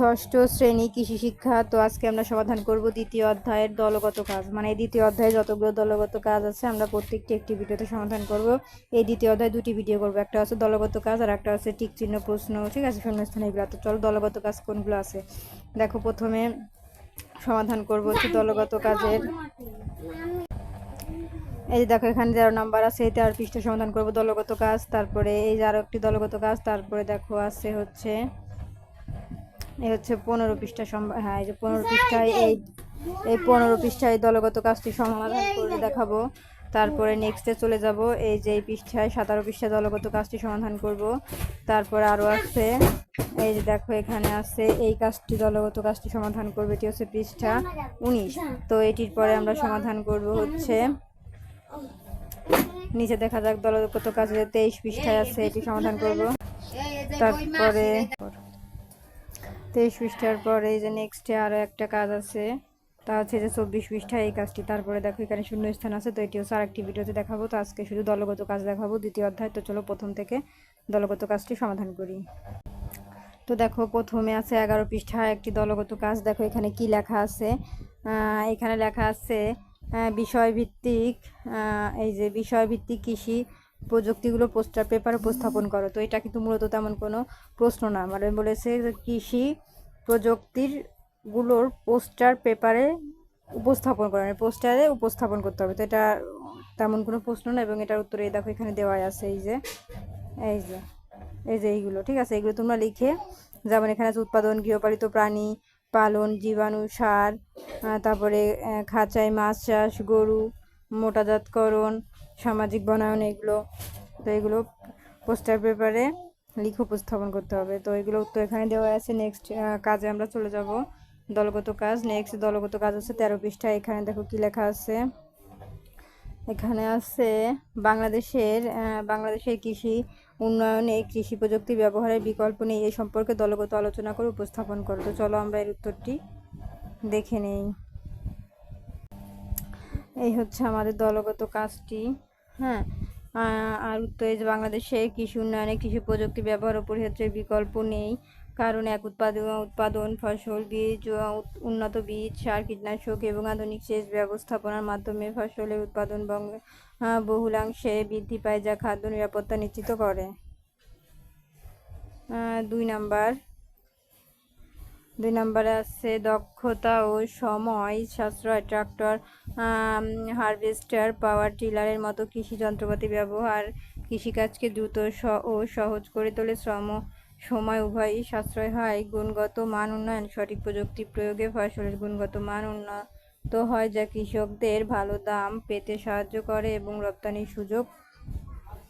ষষ্ঠ শ্রেণি কৃষি শিক্ষা, তো আজকে আমরা সমাধান করব দ্বিতীয় অধ্যায়ের দলগত কাজ। মানে এই দ্বিতীয় অধ্যায়ে যতগুলো দলগত কাজ আছে, আমরা প্রত্যেকটি একটি ভিডিওতে সমাধান করব। এই দ্বিতীয় অধ্যায়ে দুটি ভিডিও করব। একটা হচ্ছে দলগত কাজ আর একটা হচ্ছে টিক চিহ্ন প্রশ্ন। ঠিক আছে, শূন্যস্থানে এগুলো তো চলো দলগত কাজ কোনগুলো আছে? দেখো, প্রথমে সমাধান করব হচ্ছে দলগত কাজের। এই যে দেখো, এখানে তেরো নাম্বার আছে, এই তেরো পৃষ্ঠা সমাধান করব দলগত কাজ। তারপরে এই যে আরও একটি দলগত কাজ, তারপরে দেখো আছে হচ্ছে এই হচ্ছে পনেরো পৃষ্ঠা সম্ভব হ্যাঁ এই যে পনেরো পৃষ্ঠায় এই এই পনেরো পৃষ্ঠায় দলগত কাজটি সমাধান করে দেখাবো। তারপরে নেক্সটে চলে যাব। এই যে এই পৃষ্ঠায় সাতারো পৃষ্ঠায় দলগত কাজটি সমাধান করব। তারপরে আরও আছে। এই যে দেখো এখানে আছে এই কাজটি দলগত কাজটি সমাধান করবে। এটি হচ্ছে পৃষ্ঠা উনিশ। তো এটির পরে আমরা সমাধান করব হচ্ছে নিচে দেখা যাক দলগত কাজের তেইশ পৃষ্ঠায় আছে এটি সমাধান করব। তারপরে তেইশ পৃষ্ঠার পরে এই যে নেক্সটে আরও একটা কাজ আছে। তা হচ্ছে যে চব্বিশ পৃষ্ঠা এই কাজটি। তারপরে দেখো এখানে শূন্য স্থান আছে, তো এটি হচ্ছে আরেকটি ভিডিওতে দেখাবো। তো আজকে শুধু দলগত কাজ দেখাবো, দ্বিতীয় অধ্যায়। তো চলো প্রথম থেকে দলগত কাজটি সমাধান করি। তো দেখো প্রথমে আছে এগারো পৃষ্ঠা একটি দলগত কাজ। দেখো এখানে কি লেখা আছে? এখানে লেখা আছে বিষয়ভিত্তিক এই যে বিষয়ভিত্তিক কৃষি প্রযুক্তিগুলো পোস্টার পেপারে উপস্থাপন করো। তো এটা কিন্তু মূলত তেমন কোনো প্রশ্ন না। মানে বলেছে কৃষি প্রযুক্তিরগুলোর পোস্টার পেপারে উপস্থাপন করা। মানে পোস্টারে উপস্থাপন করতে হবে। তো এটা তেমন কোনো প্রশ্ন না এবং এটার উত্তরে এই দেখো এখানে দেওয়াই আছে এই যে এই যে এই যে এইগুলো। ঠিক আছে? এগুলো তোমরা লিখে যেমন এখানে আছে উৎপাদন, গৃহপালিত প্রাণী, পালন, জীবাণু, সার তারপরে খাঁচায় মাছ চাষ, গরু মোটাজাতকরণ সামাজিক বনায়ন এগুলো, তো এগুলো পোস্টার পেপারে লিখে উপস্থাপন করতে হবে। তো এগুলো উত্তর এখানে দেওয়া আছে। নেক্সট কাজে আমরা চলে যাব। দলগত কাজ। নেক্সট দলগত কাজ আছে তেরো পৃষ্ঠা। এখানে দেখো কি লেখা আছে? এখানে আছে, বাংলাদেশের বাংলাদেশের কৃষি উন্নয়নে কৃষি প্রযুক্তি ব্যবহারের বিকল্প নেই। এই সম্পর্কে দলগত আলোচনা করে উপস্থাপন করো। তো চলো আমরা এর উত্তরটি দেখে নেই। এই হচ্ছে আমাদের দলগত কাজটি। হ্যাঁ আর উত্তর বাংলাদেশে কৃষি উন্নয়নে কৃষি প্রযুক্তি ব্যবহার পরিহার্যের বিকল্প নেই। কারণ এক উৎপাদন উৎপাদন, ফসল, বীজ উন্নত বীজ, সার, কীটনাশক এবং আধুনিক সেচ ব্যবস্থাপনার মাধ্যমে ফসলের উৎপাদন বহুলাংশে বৃদ্ধি পায় যা খাদ্য নিরাপত্তা নিশ্চিত করে। দুই নাম্বার দুই নম্বরে আছে দক্ষতা ও সময়। সাশ্রয় ট্রাক্টর হারভেস্টার, পাওয়ার টিলারের মতো কৃষি যন্ত্রপাতি ব্যবহার। কৃষিকাজকে দ্রুত ও সহজ করে তোলে শ্রম, সময় উভয়ই সাশ্রয় হয়। গুণগত মান উন্নয়ন, সঠিক প্রযুক্তি প্রয়োগে ফসলের গুণগত মান উন্নত হয়, যা কৃষকদের ভালো দাম পেতে সাহায্য করে এবং রপ্তানির সুযোগ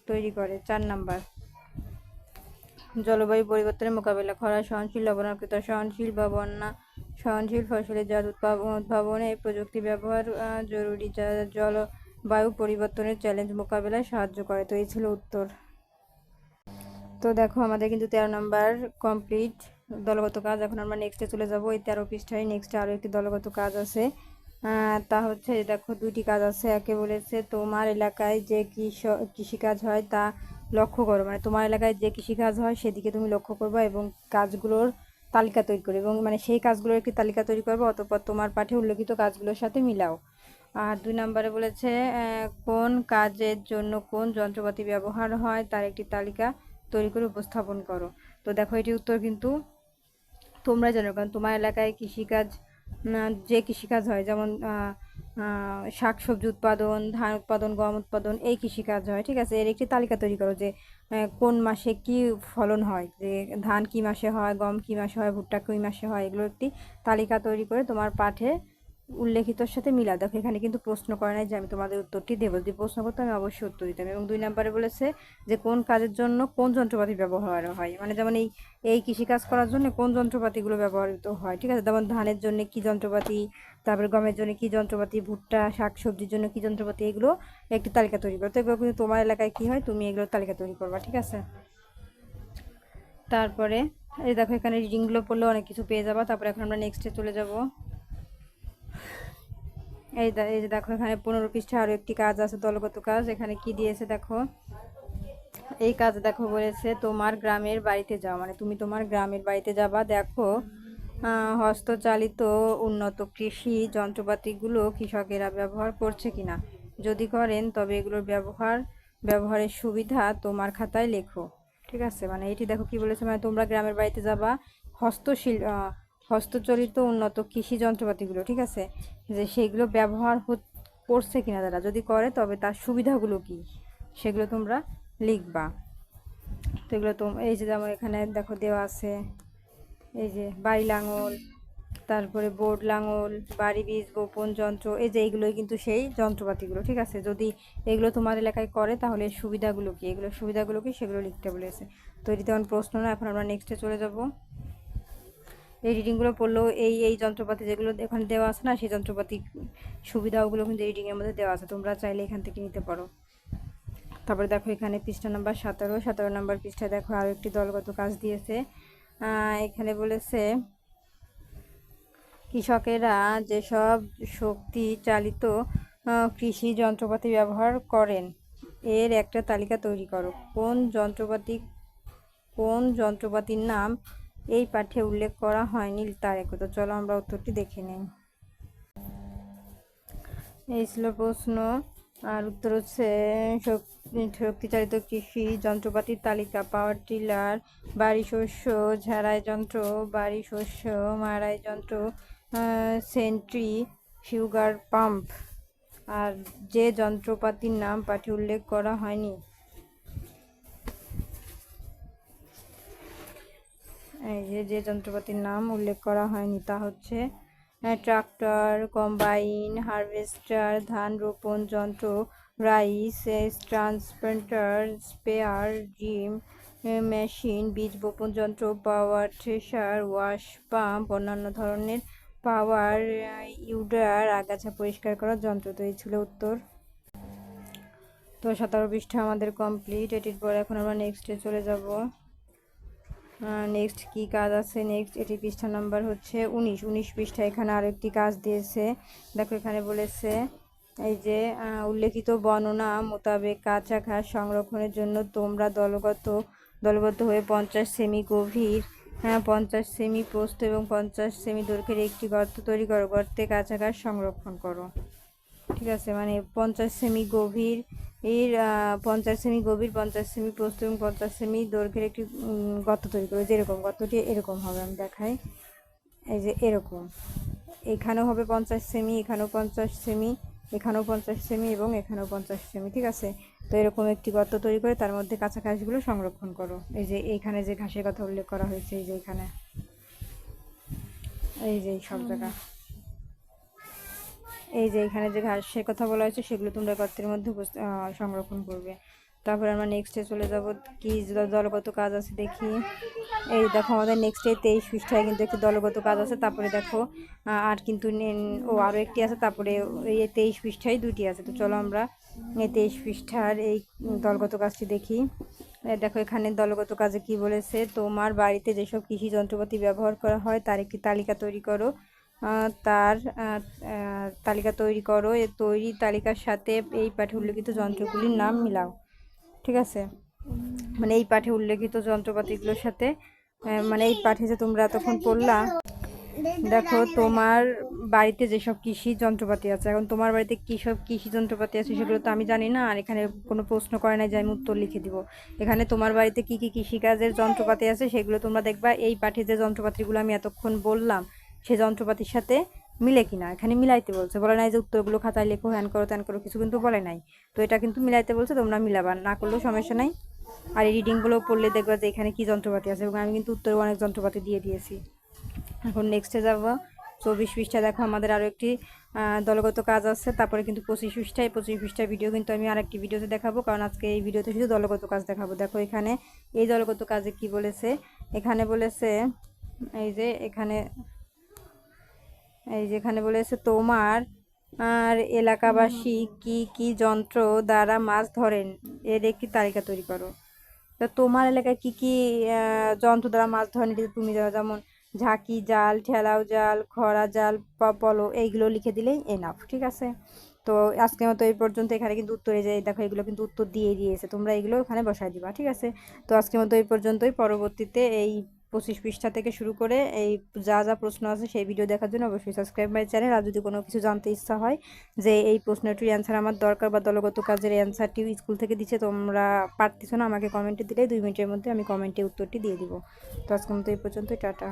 তৈরি করে। চার নাম্বার। জলবায়ু পরিবর্তনের মোকাবেলা খরা সহনশীল লবণাক্ততা, সহনশীল বা বন্যা সহনশীল ফসলের জাত উদ্ভাবনে প্রযুক্তি ব্যবহার জরুরি, যা জলবায়ু পরিবর্তনের চ্যালেঞ্জ মোকাবেলায় সাহায্য করে, তো এই ছিল উত্তর। তো দেখো, আমাদের কিন্তু তেরো নম্বর কমপ্লিট দলগত কাজ। এখন আমরা নেক্সটে চলে যাব, এই তেরো পৃষ্ঠায় নেক্সটে আরও একটি দলগত কাজ আছে। তা হচ্ছে দেখো, দুইটি কাজ আছে। একে বলেছে, তোমার এলাকায় যে কৃষক কৃষিকাজ হয়, তা লক্ষ্য করো মানে তোমার এলাকায় যে কৃষিকাজ হয় সেদিকে তুমি লক্ষ্য করবা এবং কাজগুলোর তালিকা তৈরি করো এবং মানে সেই কাজগুলোর একটি তালিকা তৈরি করব অতঃপর তোমার পাঠে উল্লেখিত কাজগুলোর সাথে মিলাও। আর দুই নম্বরে বলেছে কোন কাজের জন্য কোন যন্ত্রপাতি ব্যবহার হয় তার একটি তালিকা তৈরি করে উপস্থাপন করো। তো দেখো, এটি উত্তর কিন্তু তোমরা জানো, কারণ তোমার এলাকায় কৃষিকাজ যে কৃষিকাজ হয়, যেমন শাকসবজি উৎপাদন, ধান উৎপাদন, গম উৎপাদন এই কৃষিকাজ হয়, ঠিক আছে? এর একটি তালিকা তৈরি করো যে কোন মাসে কি ফলন হয়, যে ধান কি মাসে হয়, গম কি মাসে হয়, ভুট্টা কী মাসে হয়, এগুলো একটি তালিকা তৈরি করে তোমার পাঠে উল্লেখিতর সাথে মিলা দেখো, এখানে কিন্তু প্রশ্ন করে নাই যে আমি তোমাদের উত্তরটি দেবো। যদি প্রশ্ন করতো, আমি অবশ্যই উত্তর দিতাম এবং দুই নম্বরে বলেছে যে কোন কাজের জন্য কোন যন্ত্রপাতি ব্যবহার হয়? মানে যেমন এই এই কৃষিকাজ করার জন্য কোন যন্ত্রপাতিগুলো ব্যবহৃত হয়? ঠিক আছে, যেমন ধানের জন্য কি যন্ত্রপাতি, তারপরে গমের জন্য কি যন্ত্রপাতি, ভুট্টা শাক সবজির জন্য কি যন্ত্রপাতি, এগুলো একটি তালিকা তৈরি করো। তো এগুলো কিন্তু তোমার এলাকায় কি হয়? তুমি এগুলো তালিকা তৈরি করবা, ঠিক আছে? তারপরে, এই দেখো, এখানে রিডিংগুলো পড়লে অনেক কিছু পেয়ে যাবা। তারপরে এখন আমরা নেক্সটে চলে যাব। এই এই যে দেখো এখানে পনেরো পৃষ্ঠা আরও একটি কাজ আছে দলগত কাজ। এখানে কি দিয়েছে দেখো? এই কাজ দেখো বলেছে তোমার গ্রামের বাড়িতে যাও। মানে তুমি তোমার গ্রামের বাড়িতে যাবা। দেখো হস্তচালিত উন্নত কৃষি যন্ত্রপাতিগুলো কৃষকেরা ব্যবহার করছে কিনা। যদি করেন তবে এগুলোর ব্যবহার ব্যবহারের সুবিধা তোমার খাতায় লেখো। ঠিক আছে? মানে এটি দেখো কি বলেছে? মানে তোমরা গ্রামের বাড়িতে যাবা হস্তশিল আহ, হস্তচলিত উন্নত কৃষি যন্ত্রপাতিগুলো, ঠিক আছে? যে সেইগুলো ব্যবহার করছে কিনা তারা? যদি করে, তবে তার সুবিধাগুলো কি? সেগুলো তোমরা লিখবা। তো এগুলো তো এই যে যেমন এখানে দেখো দেওয়া আছে, এই যে বাড়ি লাঙল, তারপরে বোর্ড লাঙল, বাড়ি বীজ, বপন যন্ত্র, এই যে এইগুলোই কিন্তু সেই যন্ত্রপাতিগুলো, ঠিক আছে? যদি এগুলো তোমার এলাকায় করে, তাহলে সুবিধাগুলো কি? এগুলোর সুবিধাগুলো কি? সেগুলো লিখতে বলেছে। তো এটি তেমন প্রশ্ন না, এখন আমরা নেক্সটে চলে যাব। রিডিংগুলো পড়লেও এই এই যন্ত্রপাতি যেগুলো এখানে দেওয়া আছে না, সেই যন্ত্রপাতি সুবিধাগুলো কিন্তু এই রিডিংয়ের মধ্যে দেওয়া আছে। তোমরা চাইলে এখান থেকে নিতে পারো। তারপরে দেখো এখানে পৃষ্ঠা নাম্বার সতেরো। সতেরো নাম্বার পৃষ্ঠায় দেখো আরও একটি দলগত কাজ দিয়েছে। এখানে বলেছে, কৃষকেরা যেসব শক্তি চালিত কৃষি যন্ত্রপাতি ব্যবহার করেন, এর একটা তালিকা তৈরি করো। কোন যন্ত্রপাতি, কোন যন্ত্রপাতির নাম এই পাঠে উল্লেখ করা হয়নি তার একটু তো চলো আমরা উত্তরটি দেখে নেই। এই ছিল প্রশ্ন। আর উত্তর হচ্ছে, শক- শক্তিচালিত কৃষি যন্ত্রপাতির তালিকা, পাওয়ার টিলার, বাড়ি শস্য ঝাড়াই যন্ত্র, বাড়ি শস্য মারাই যন্ত্র সেন্ট্রি ফিউগার পাম্প। আর যে যন্ত্রপাতির নাম পাঠে উল্লেখ করা হয়নি এই যে যে যন্ত্রপাতির নাম উল্লেখ করা হয়নি তা হচ্ছে ট্রাক্টর, কম্বাইন, হারভেস্টার, ধান রোপণ যন্ত্র, rice transplanter, spare, gym machine, বীজ বপন যন্ত্র, পাওয়ার থ্রেশার, ওয়াশ পাম্প, অন্যান্য ধরনের পাওয়ার, ইউডার, আগাছা পরিষ্কার করার যন্ত্র, তো এই ছিল উত্তর। তো সতেরো পৃষ্ঠা আমাদের কমপ্লিট, এটির পর এখন আমরা নেক্সটে চলে যাব। নেক্সট কি কাজ আছে? নেক্সট এটি পৃষ্ঠা নাম্বার হচ্ছে উনিশ। উনিশ পৃষ্ঠা এখানে আরও একটি কাজ দিয়েছে। দেখো এখানে বলেছে, এই যে উল্লেখিত বর্ণনা মোতাবেক কাঁচা ঘাস সংরক্ষণের জন্য তোমরা দলগত, দলবদ্ধ হয়ে পঞ্চাশ সেমি গভীর হ্যাঁ পঞ্চাশ সেমি প্রস্থ এবং পঞ্চাশ সেমি দৈর্ঘ্যের একটি গর্ত তৈরি করো। গর্তে কাঁচা ঘাস সংরক্ষণ করো। ঠিক আছে মানে পঞ্চাশ সেমি গভীর, এর পঞ্চাশ সেমি গভীর, পঞ্চাশ সেমি প্রস্থ এবং পঞ্চাশ সেমি দৈর্ঘ্যের একটি গর্ত তৈরি করবে, যেরকম গর্তটি এরকম হবে, আমি দেখাই। এই যে এরকম, এখানেও হবে পঞ্চাশ সেমি, এখানেও পঞ্চাশ সেমি, এখানেও পঞ্চাশ সেমি এবং এখানেও পঞ্চাশ সেমি, ঠিক আছে? তো এরকম একটি গর্ত তৈরি করে তার মধ্যে কাঁচা ঘাসগুলো সংরক্ষণ করো। এই যে এইখানে যে ঘাসের কথা উল্লেখ করা হয়েছে, এই যে এখানে। এই যে সব জায়গা। যে এখানে যে ঘাসের কথা বলা হয়েছে, সেগুলো তোমরা গর্তের মধ্যে সংরক্ষণ করবে। তারপরে আমরা নেক্সটে চলে যাব। কি দলগত কাজ আছে দেখি। এই দেখো আমাদের নেক্সটে তেইশ পৃষ্ঠায় কিন্তু একটি দলগত কাজ আছে। তারপরে দেখো আর কিন্তু ও আরও একটি আছে। তারপরে এই তেইশ পৃষ্ঠায় দুটি আছে। তো চলো আমরা এই তেইশ পৃষ্ঠার এই দলগত কাজটি দেখি। দেখো এখানে দলগত কাজে কি বলেছে? তোমার বাড়িতে যেসব কৃষি যন্ত্রপাতি ব্যবহার করা হয়, তার একটি তালিকা তৈরি করো। তার তালিকা তৈরি করো। এ তৈরি তালিকার সাথে এই পাঠে উল্লেখিত যন্ত্রগুলির নাম মিলাও। ঠিক আছে? মানে এই পাঠে উল্লেখিত যন্ত্রপাতিগুলোর সাথে মানে এই পাঠে যে তোমরা এতক্ষণ পড়লা, দেখো তোমার বাড়িতে যেসব কৃষি যন্ত্রপাতি আছে, এখন তোমার বাড়িতে কী সব কৃষি যন্ত্রপাতি আছে সেগুলো তো আমি জানি না, আর এখানে কোনো প্রশ্ন করে নাই যে আমি উত্তর লিখে দিব। এখানে তোমার বাড়িতে কী কী কৃষিকাজের যন্ত্রপাতি আছে সেগুলো তোমরা দেখবা। এই পাঠে যে যন্ত্রপাতিগুলো আমি এতক্ষণ বললাম সেই যন্ত্রপাতির সাথে মিলে কিনা? এখানে মিলাইতে বলছে। বলে নাই যে উত্তরগুলো খাতায় লেখো, হ্যান করো, ত্যান করো, কিছু কিন্তু বলে নাই। তো এটা কিন্তু মিলাইতে বলছে, তোমরা মিলাবা। না করলেও সমস্যা নাই। আর এই রিডিংগুলো পড়লে দেখবা যে এখানে কি যন্ত্রপাতি আছে। এবং আমি কিন্তু উত্তরে অনেক যন্ত্রপাতি দিয়ে দিয়েছি। এখন নেক্সটে যাব। চব্বিশ পৃষ্ঠা দেখো, আমাদের আরও একটি দলগত কাজ আছে। তারপরে কিন্তু পঁচিশ পৃষ্ঠায়, পঁচিশ পৃষ্ঠার ভিডিও কিন্তু আমি আরেকটি ভিডিওতে দেখাবো। কারণ আজকে এই ভিডিওতে শুধু দলগত কাজ দেখাবো। দেখো এখানে, এই দলগত কাজে কি বলেছে? এখানে বলেছে, এই যে এখানে এই যেখানে বলেছে তোমার, আর এলাকাবাসী কি কি যন্ত্র দ্বারা মাছ ধরেন, এর একটি তালিকা তৈরি করো। তা তোমার এলাকায় কি কি যন্ত্র দ্বারা মাছ ধরেন তুমি যেমন ঝাঁকি জাল, ঠেলাও জাল, খরা জাল পলো এইগুলো লিখে দিলেই এনাফ ঠিক আছে? তো আজকের মতো এই পর্যন্ত, এখানে কিন্তু উত্তরে যায় দেখো, এগুলো কিন্তু উত্তর দিয়ে দিয়েছে, তোমরা এগুলো ওখানে বসায় দিবা, ঠিক আছে? তো আজকের মতো এই পর্যন্তই, পরবর্তীতে এই পঁচিশ পৃষ্ঠা থেকে শুরু করে এই যা যা প্রশ্ন আছে সেই ভিডিও দেখার জন্য অবশ্যই সাবস্ক্রাইব মাই চ্যানেল আর যদি কোনো কিছু জানতে ইচ্ছা হয় যে এই প্রশ্নটির অ্যান্সার আমার দরকার বা দলগত কাজের অ্যান্সারটিও স্কুল থেকে দিচ্ছে, তোমরা পারতেছো না, আমাকে কমেন্টে দিলে দুই মিনিটের মধ্যে আমি কমেন্টে উত্তরটি দিয়ে দিব। তো আজকের মতো এই পর্যন্তই, টাটা।